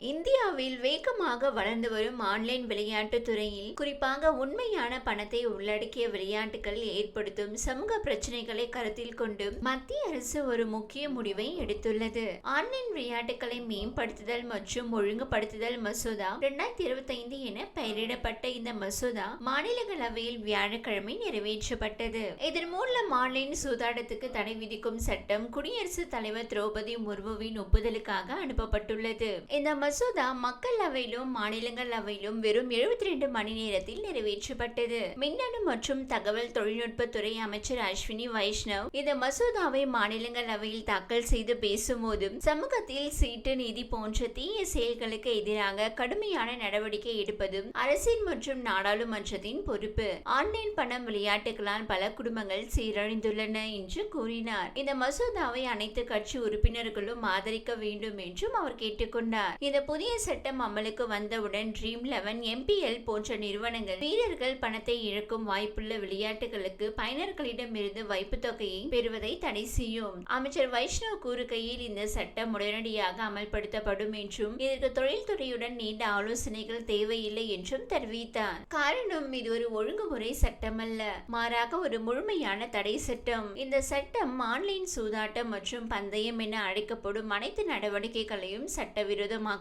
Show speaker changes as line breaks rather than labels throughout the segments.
இந்தியாவில் வேகமாக வளர்ந்து வரும் ஆன்லைன் விளையாட்டுத் துறையில் குறிப்பாக உண்மையான பணத்தை உள்ளடக்கிய விளையாட்டுகள் ஏற்படுத்தும் சமூக பிரச்சனைகளை கருத்தில் கொண்டு மத்திய அரசு ஒரு முக்கிய முடிவை எடுத்துள்ளது. ஆன்லைன் விளையாட்டுகளை மேம்படுத்துதல் மற்றும் ஒழுங்குபடுத்துதல் மசோதா இரண்டாயிரத்தி இருபத்தி ஐந்து என பெயரிடப்பட்ட இந்த மசோதா மாநிலங்களவையில் வியாழக்கிழமை நிறைவேற்றப்பட்டது. இதன் மூலம் ஆன்லைன் சூதாட்டத்துக்கு தடை விதிக்கும் சட்டம் குடியரசுத் தலைவர் திரௌபதி முர்முவின் ஒப்புதலுக்காக அனுப்பப்பட்டுள்ளது. இந்த மசோதா மக்களவையிலும் மாநிலங்களவையிலும் வெறும் 72 ரெண்டு மணி நேரத்தில் நிறைவேற்றப்பட்டது. மின்னணு மற்றும் தகவல் தொழில்நுட்பத்துறை அமைச்சர் அஸ்வினி வைஷ்ணவ் இந்த மசோதாவை மாநிலங்களவையில் தாக்கல் செய்து பேசும்போதும் சமூகத்தில் சீட்டு நிதி போன்ற தீய செயல்களுக்கு எதிராக கடுமையான நடவடிக்கை எடுப்பதும் அரசின் மற்றும் நாடாளுமன்றத்தின் பொறுப்பு. ஆன்லைன் பணம் விளையாட்டுகளால் பல குடும்பங்கள் சீரழிந்துள்ளன என்று கூறினார். இந்த மசோதாவை அனைத்து கட்சி உறுப்பினர்களும் ஆதரிக்க வேண்டும் என்றும் அவர் கேட்டுக்கொண்டார். இந்த புதிய சட்டம் அமலுக்கு வந்தவுடன் ட்ரீம் லெவன் எம்பிஎல் போன்ற நிறுவனங்கள் வீரர்கள் பணத்தை இழக்கும் வாய்ப்புள்ள விளையாட்டுகளுக்கு பயனர்களிடமிருந்து வைப்புத் தொகையை பெறுவதை தடை செய்யும். அமைச்சர் வைஷ்ணவ் கூறுகையில் இந்த சட்டம் உடனடியாக அமல்படுத்தப்படும் என்றும் இதற்கு தொழில்துறையுடன் நீண்ட ஆலோசனைகள் தேவையில்லை என்றும் தெரிவித்தார். காரணம் இது ஒரு ஒழுங்குமுறை சட்டமல்ல. மாறாக ஒரு முழுமையான தடை சட்டம். இந்த சட்டம் ஆன்லைன் சூதாட்டம் மற்றும் பந்தயம் என அழைக்கப்படும் அனைத்து நடவடிக்கைகளையும்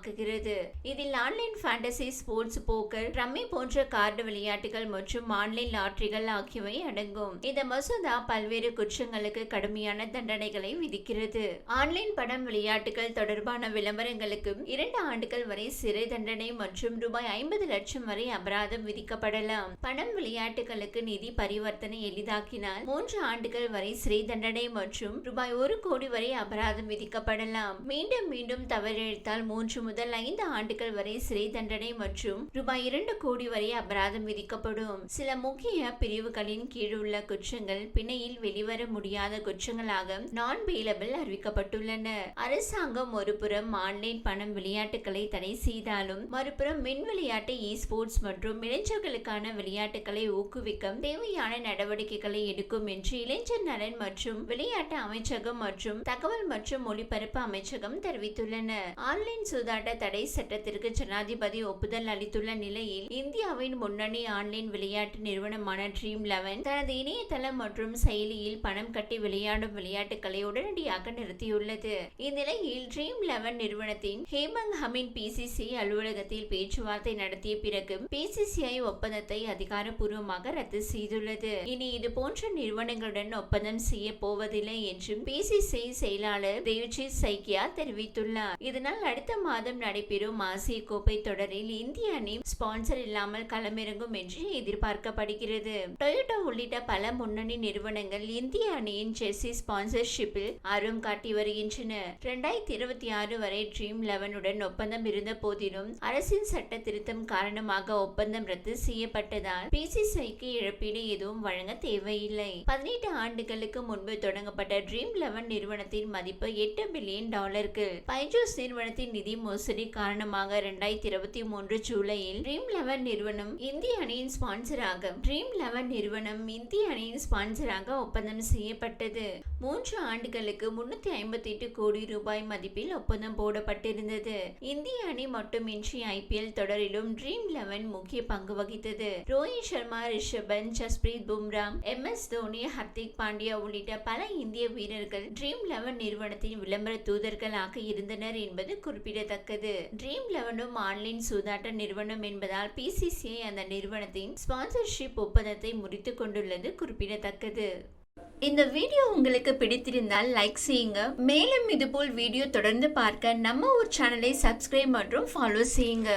சட்டவிரோதமாக்குகிறது இதில் online fantasy sports poker rummy போன்ற கார்டு விளையாட்டுகள் மற்றும் ஆன்லைன் லாட்டரிகள் ஆகியவை அடங்கும். இந்த மசோதா பல்வேறு குற்றங்களுக்கு கடுமையான தண்டனைகளை விதிக்கிறது. ஆன்லைன் படம் விளையாட்டுகள் தொடர்பான விளம்பரங்களுக்கும் இரண்டு ஆண்டுகள் வரை சிறை தண்டனை மற்றும் ரூபாய் ஐம்பது லட்சம் வரை அபராதம் விதிக்கப்படலாம். பணம் விளையாட்டுகளுக்கு நிதி பரிவர்த்தனை எளிதாக்கினால் மூன்று ஆண்டுகள் வரை சிறை தண்டனை மற்றும் ரூபாய் ஒரு கோடி வரை அபராதம் விதிக்கப்படலாம். மீண்டும் மீண்டும் தவறிழைத்தால் மூன்று முதல் ஐந்து ஆண்டுகள் வரை சிறை தண்டனை மற்றும் ரூபாய் இரண்டு கோடி வரை அபராதம் விதிக்கப்படும். சில முக்கிய பிரிவுகளின் கீழ் உள்ள குற்றங்கள் பிணையில் வெளிவர முடியாத குற்றங்களாக நான் பெயிலபிள் அறிவிக்கப்பட்டுள்ளன. அரசாங்கம் ஒருபுறம் ஆன்லைன் பணம் விளையாட்டுகளை தடை செய்தாலும் மறுபுறம் மின் விளையாட்டு இ ஸ்போர்ட்ஸ் மற்றும் இளைஞர்களுக்கான விளையாட்டுகளை ஊக்குவிக்க தேவையான நடவடிக்கைகளை எடுக்கும் என்று இளைஞர் நலன் மற்றும் விளையாட்டு அமைச்சகம் மற்றும் தகவல் மற்றும் ஒலிபரப்பு அமைச்சகம் தெரிவித்துள்ளன. ஆன்லைன் சூதாட்ட விளையாட தடை சட்டத்திற்கு ஜனாதிபதி ஒப்புதல் அளித்துள்ள நிலையில் இந்தியாவின் முன்னணி ஆன்லைன் விளையாட்டு நிறுவனமான ட்ரீம் லெவன் தனது இணையதளம் மற்றும் செயலியில் பணம் கட்டி விளையாடும் விளையாட்டுகளை உடனடியாக நிறுத்தியுள்ளது. இந்நிலையில் ட்ரீம் லெவன் நிறுவனத்தின் ஹேமங் ஹமின் பிசிசி அலுவலகத்தில் பேச்சுவார்த்தை நடத்திய பிறகு பிசிசிஐ ஒப்பந்தத்தை அதிகாரப்பூர்வமாக ரத்து செய்துள்ளது. இனி இது போன்ற நிறுவனங்களுடன் ஒப்பந்தம் செய்ய போவதில்லை என்றும் பிசிசிஐ செயலாளர் தேவ்ஜித் சைக்கியா தெரிவித்துள்ளார். இதனால் அடுத்த மாதம் நடைபெறும் ஆசிய கோப்பை தொடரில் இந்திய அணி ஸ்பான்சர் இல்லாமல் களமிறங்கும் என்று எதிர்பார்க்கப்படுகிறது. டொயோட்டா உள்ளிட்ட பல முன்னணி நிறுவனங்கள் இந்திய அணியின் ஜெர்சி ஸ்பான்சர்ஷிப்பில் ஆர்வம் காட்டி வருகின்றன. இரண்டாயிரத்தி இருபத்தி ஆறு வரை ட்ரீம் லெவனுடன் ஒப்பந்தம் இருந்த போதிலும் அரசின் சட்ட திருத்தம் காரணமாக ஒப்பந்தம் ரத்து செய்யப்பட்டதால் பிசிசிஐக்கு இழப்பீடு எதுவும் வழங்க தேவையில்லை. பதினெட்டு ஆண்டுகளுக்கு முன்பு தொடங்கப்பட்ட ட்ரீம் லெவன் நிறுவனத்தின் மதிப்பு எட்டு பில்லியன் டாலருக்கு பைஜூஸ் நிறுவனத்தின் நிதி மோசடி காரணமாக இரண்டாயிரத்தி இருபத்தி மூன்று ஜூலையில் ட்ரீம் லெவன் நிறுவனம் இந்திய அணியின் ஸ்பான்சராக ட்ரீம் லெவன் நிறுவனம் இந்திய அணியின் ஸ்பான்சராக ஒப்பந்தம் செய்யப்பட்டது. மூன்று ஆண்டுகளுக்கு முன்னூத்தி ஐம்பத்தி எட்டு கோடி ரூபாய் மதிப்பில் ஒப்பந்தம் போடப்பட்டிருந்தது. இந்திய அணி மட்டுமின்றி ஐபிஎல் தொடரிலும் ட்ரீம் லெவன் முக்கிய பங்கு வகித்தது. ரோஹித் சர்மா ரிஷபன் ஜஸ்பிரீத் பும்ரா எம் எஸ் தோனி ஹர்திக் பாண்டியா உள்ளிட்ட பல இந்திய வீரர்கள் ட்ரீம் லெவன் நிறுவனத்தின் விளம்பர தூதர்களாக இருந்தனர் என்பது குறிப்பிடத்தக்கது. ட்ரீம் லெவனும் ஆன்லைன் சூதாட்ட நிறுவனம் என்பதால் பிசிசிஐ அந்த நிறுவனத்தின் ஸ்பான்சர்ஷிப் ஒப்பந்தத்தை முறித்து கொண்டுள்ளது குறிப்பிடத்தக்கது. இந்த வீடியோ உங்களுக்கு பிடித்திருந்தால் லைக் செய்யுங்க. மேலும் இதுபோல் வீடியோ தொடர்ந்து பார்க்க நம்ம ஊர் சேனலை சப்ஸ்கிரைப் மற்றும் ஃபாலோ செய்யுங்க.